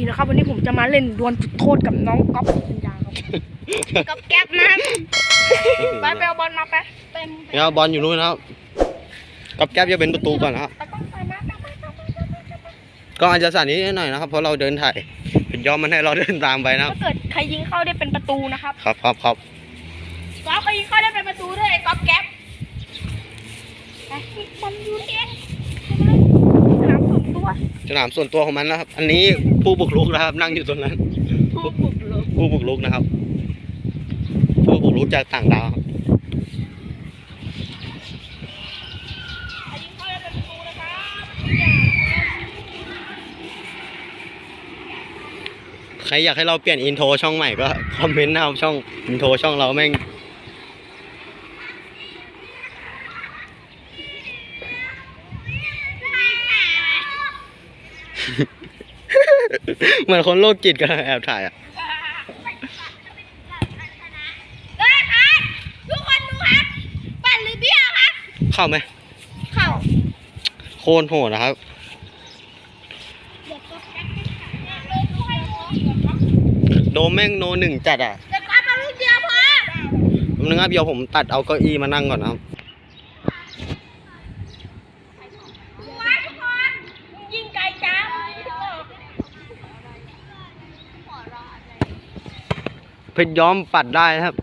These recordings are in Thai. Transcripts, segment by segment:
ปีนะครับ วันนี้ผมจะมาเล่นดวลจุดโทษกับน้องก๊อฟปัญญาครับกับแก๊ปนะครับไปไปเอาบอลมาไปเต็มเนี่ยบอลอยู่นู้นนะครับกับแก๊บจะเป็นประตูก่อนนะครับตะก้องไปมาไปไปไปไปไปไปก็อาจจะสั่นนิดหน่อยนะครับ เพราะเราเดินถ่ายเป็นยอมมันให้เราเดินตามไปนะครับถ้าเกิดใครยิงเข้าได้เป็นประตูนะครับ ครับครับครับก๊อฟใครยิงเข้าได้เป็นประตูด้วยไอ้ก๊อฟแก๊ปไปมันอยู่นี่เองสนามส่วนตัว สนามส่วนตัวของมันนะครับ อันนี้ผู้บุกรุกนะครับ นั่งอยู่ตรงนั้น ผู้บุกรุกผู้บุกรุกนะครับ ผู้บุกรุกจากต่างดาวครับใครยิงเข้าได้เป็นประตูนะครับใครอยากให้เราเปลี่ยนอินโทรช่องใหม่ก็คอมเมนต์นะครับช่องอินโทรช่องเราแม่ง เหมือนคนโรคจิตกันแอบถ่ายอะเฮ้ยครับทุกคนดูครับปั่นหรือเบี้ยวครับ เข้าไหมเข้าโคตรโหดนะครับโดมแม่งโนหนึ่งจัดอะเดี๋ยวก่อนมาลูกเดียวพอนึงครับเดี๋ยวผมตัดเอาเก้าอี้มานั่งก่อนนะครับ ดูไว้ทุกคนยิงไกลจัง เพ ชรย้อมปัดได้นะครับ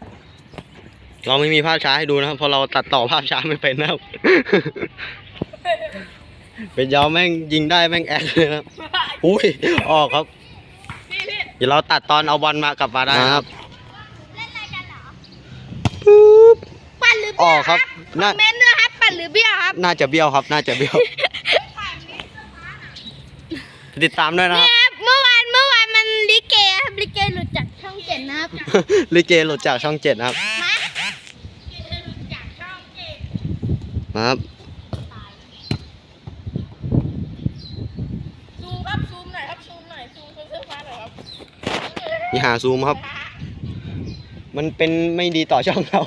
เราไม่มีภาพช้าให้ดูนะครับเพราะเราตัดต่อภาพช้าไม่เป็นนะครับ เพชรย้อมแม่งยิงได้แม่งแอคเลยนะครับอุ้ยออกครับ พี่พี่เดี๋ยวเราตัดตอนเอาบอลมากลับมาได้นะครับ เล่นอะไรกันเหรอปึ๊บ ปั่นหรืออเบี้อยกวครับน่าเมนต์ด้วยครับปั่นหรือเบี้ยวครับน่าจะเบี้ยวครับ น่าจะเบี้ยว ติดตามด้วยนะครับ นะครับลิเกหลุดจากช่องเจ็ดนะครับมาหลุดจากช่องเจ็ดนะครับซูมครับซูมหน่อยครับซูมหน่อยซูมคนเสื้อฟ้าหน่อยครับอย่าหาซูมครับ มันเป็นไม่ดีต่อช่องเรา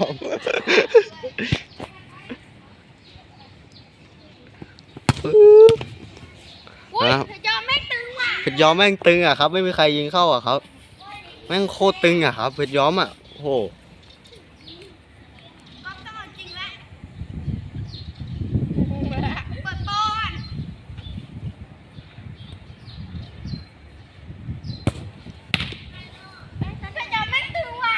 อุ้ยครับยอมไม่ตึงว่ะเพชรย้อมแม่งตึงอะครับ ไม่มีใครยิงเข้าอะครับ แม่งโคตรตึงอะครับ เพชรย้อมอะโอ้โหก็ต้องเอาจริงแล้วเปิดโตก่อนแต่ยอมไม่ตึงว่ะ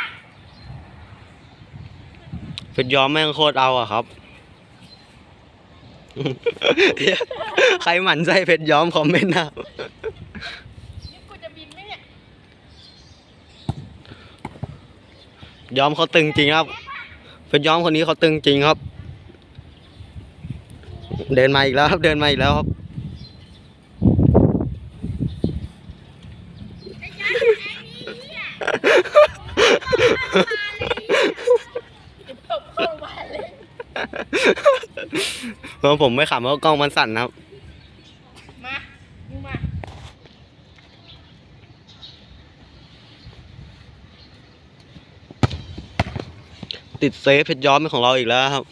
เพชรย้อมแม่งโคตรเอาอะครับ ใครหมั่นไส้เพชรย้อมคอมเมนต์นะครับ นี่กูจะบินไหมเนี่ย ย้อมเขาตึงจริงครับเพชรย้อมคนนี้เขาตึงจริงครับ เดินมาอีกแล้วครับ เดินมาอีกแล้วครับตบเข้ามาเลยเพราะผมไม่ขำเพราะกล้องมันสั่นนะครับ มามึงมา ติดเซฟเพชรย้อมเป็นของเราอีกแล้วครับ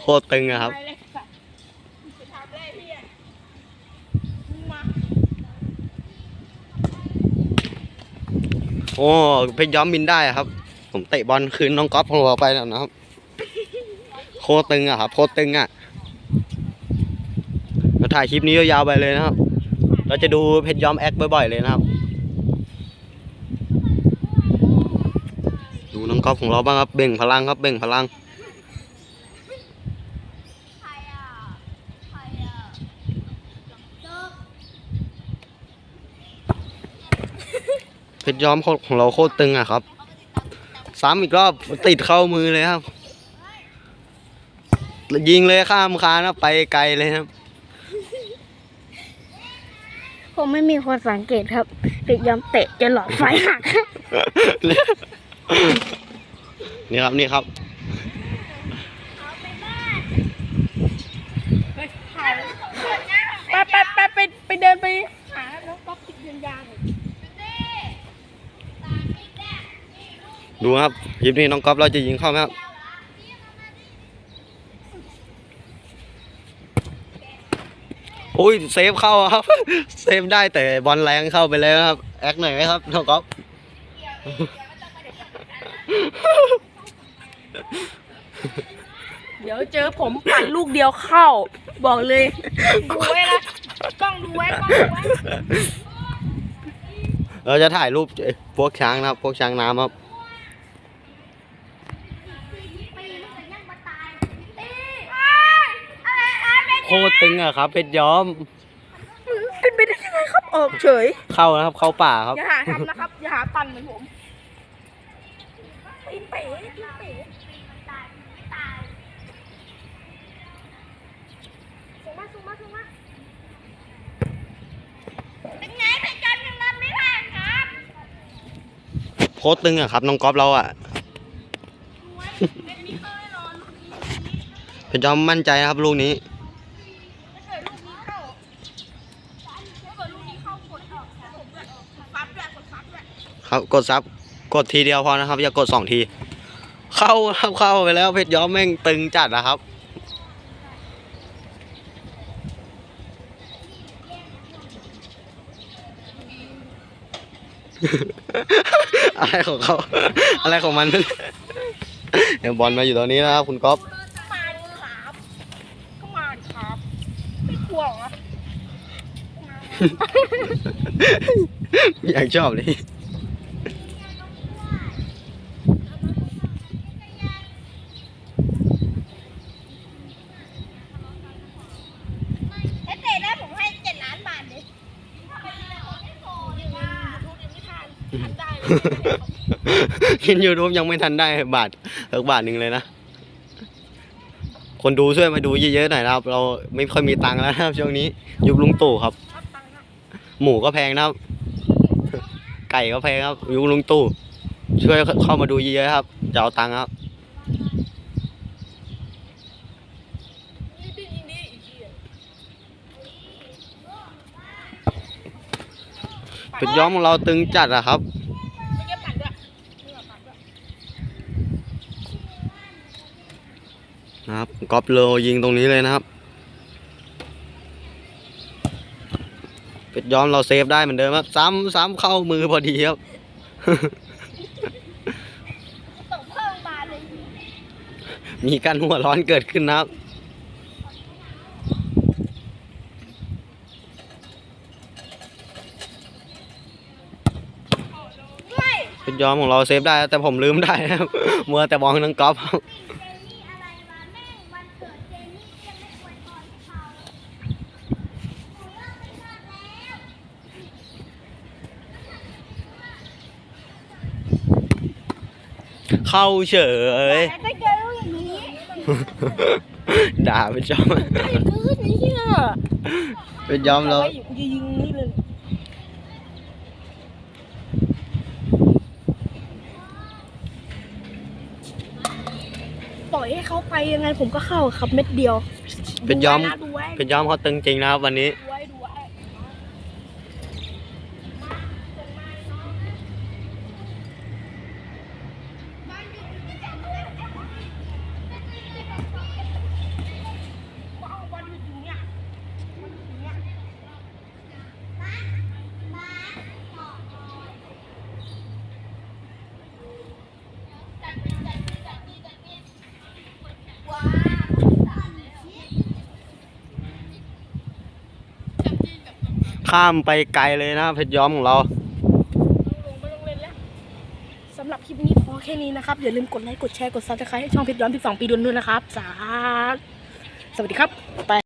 โคตรตึงอะครับโอ้เพชรย้อมบินได้ครับ ผมเตะบอลคืนน้องก๊อฟของเราไปแล้วนะครับ โคตรตึงอะครับโคตรตึงอะเราถ่ายคลิปนี้ยาวๆไปเลยนะครับ เราจะดูเพชรย้อมแอคบ่อยๆเลยนะครับ น้องก๊อฟของเราบ้างครับเบ่งพลังครับเบ่งพลังใครอะใครอะเลิกเพชรย้อมของเราโคตรตึงอะครับซ้ำอีกรอบติดเข้ามือเลยครับ ยิงเลยข้ามคานนะไปไกลเลยครับ ผมไม่มีคนสังเกตครับเด็กยอมเตะจนหลอดไฟหัก นี่ครับนี่ครับไปไปไปไปไปเดินไปหาน้องก๊อฟติดยางดูครับคลิปนี้น้องก๊อฟเราจะยิงเข้าไหมครับโอ้ยเซฟเข้าครับเซฟได้แต่บอลแรงเข้าไปแล้วครับ แอคหน่อยไหมครับน้องก๊อฟ เดี๋ยวเจอผมปัดลูกเดียวเข้า บอกเลย ดูไว้นะกล้องดูไว้กล้องดูไว้เราจะถ่ายรูปพวกช้างนะครับ พวกช้างน้ำครับ โคตรตึงอะครับเพชรย้อม เป็นไปได้ยังไงครับ ออกเฉย เข้านะครับ เข้าป่าครับ อย่าหาทำนะครับ อย่าหาตันเหมือนผม ปีนเป๋ปีนเป๋สูงมาสูงมาสูงมาเป็นไงเพชรจันทร์ยังรับไม่ผ่านครับโคตรตึงอะครับ น้องก๊อฟเราอะเป็นมิเตอร์แน่นอนลูกนี้เพรย้อมมั่นใจนะครับลูกนี้เขาถ้าเกิดลูกนี้เข้ากดออกผมด้วยฟับด้วยกดฟับด้วยครับกดซับ กดทีเดียวพอนะครับ อย่ากดสองที เข้าครับเข้าไปแล้วเพชรย้อมแม่งตึงจัดนะครับ อะไรของเขา อะไรของมันเดี๋ยวบอลมาอยู่ตรงนี้นะครับคุณก๊อฟมาดิครับก็มาดิครับไม่กลัวเหรอ อยากชอบเลย ถ้าเตะได้ผมให้เจ็ดล้านบาทเลยถ้าเป็นยูทูบยังไม่ทันทันได้เลย กินยูทูบยังไม่ทันได้บาทเออบาทหนึ่งเลยนะ คนดูช่วยมาดูเยอะๆหน่อยนะครับ เราไม่ค่อยมีตังค์แล้วนะครับช่วงนี้ ยุคลุงตู่ครับ หมูก็แพงนะครับ ไก่ก็แพงครับ ยุคลุงตู่ช่วยเข้ามาดูเยอะๆครับจะเอาตังค์ครับนี่ดิ้นยิงดีอีกทีอะเป็ดย้อมของเราตึงจัดอะครับ ไม่เก็บปั่นด้วยนี่ปั่นด้วย นะครับ ก๊อปโลยิงตรงนี้เลยนะครับเป็ดย้อมเราเซฟได้เหมือนเดิมครับ ซ้ำซ้ำเข้ามือพอดีครับต้องเพิ่มมาเลยมีการหัวร้อนเกิดขึ้นนะครับเป็ดย้อมของเราเซฟได้ แต่ผมลืมได้นะครับมัวแต่มองนังก๊อฟ เข้าเฉยแต่เจอลูกอย่างนี้ด่าเป็ดย้อมไอ้กืดนี่เชี่ยเป็ดย้อมเราไว้กูจะยิงนี่เลยปล่อยให้เขาไปยังไงผมก็เข้าครับเม็ดเดียวเป็นย้อมดูไว้เป็ดย้อมเขาตึงจริงนะครับวันนี้ ข้ามไปไกลเลยนะเพชรย้อมของเราสำหรับคลิปนี้พอแค่นี้นะครับ อย่าลืมกดไลค์กดแชร์กดซับสไครต์ให้ช่องเพชรย้อน12 ปีดุนด้วยนะครับ สาสวัสดีครับ ไป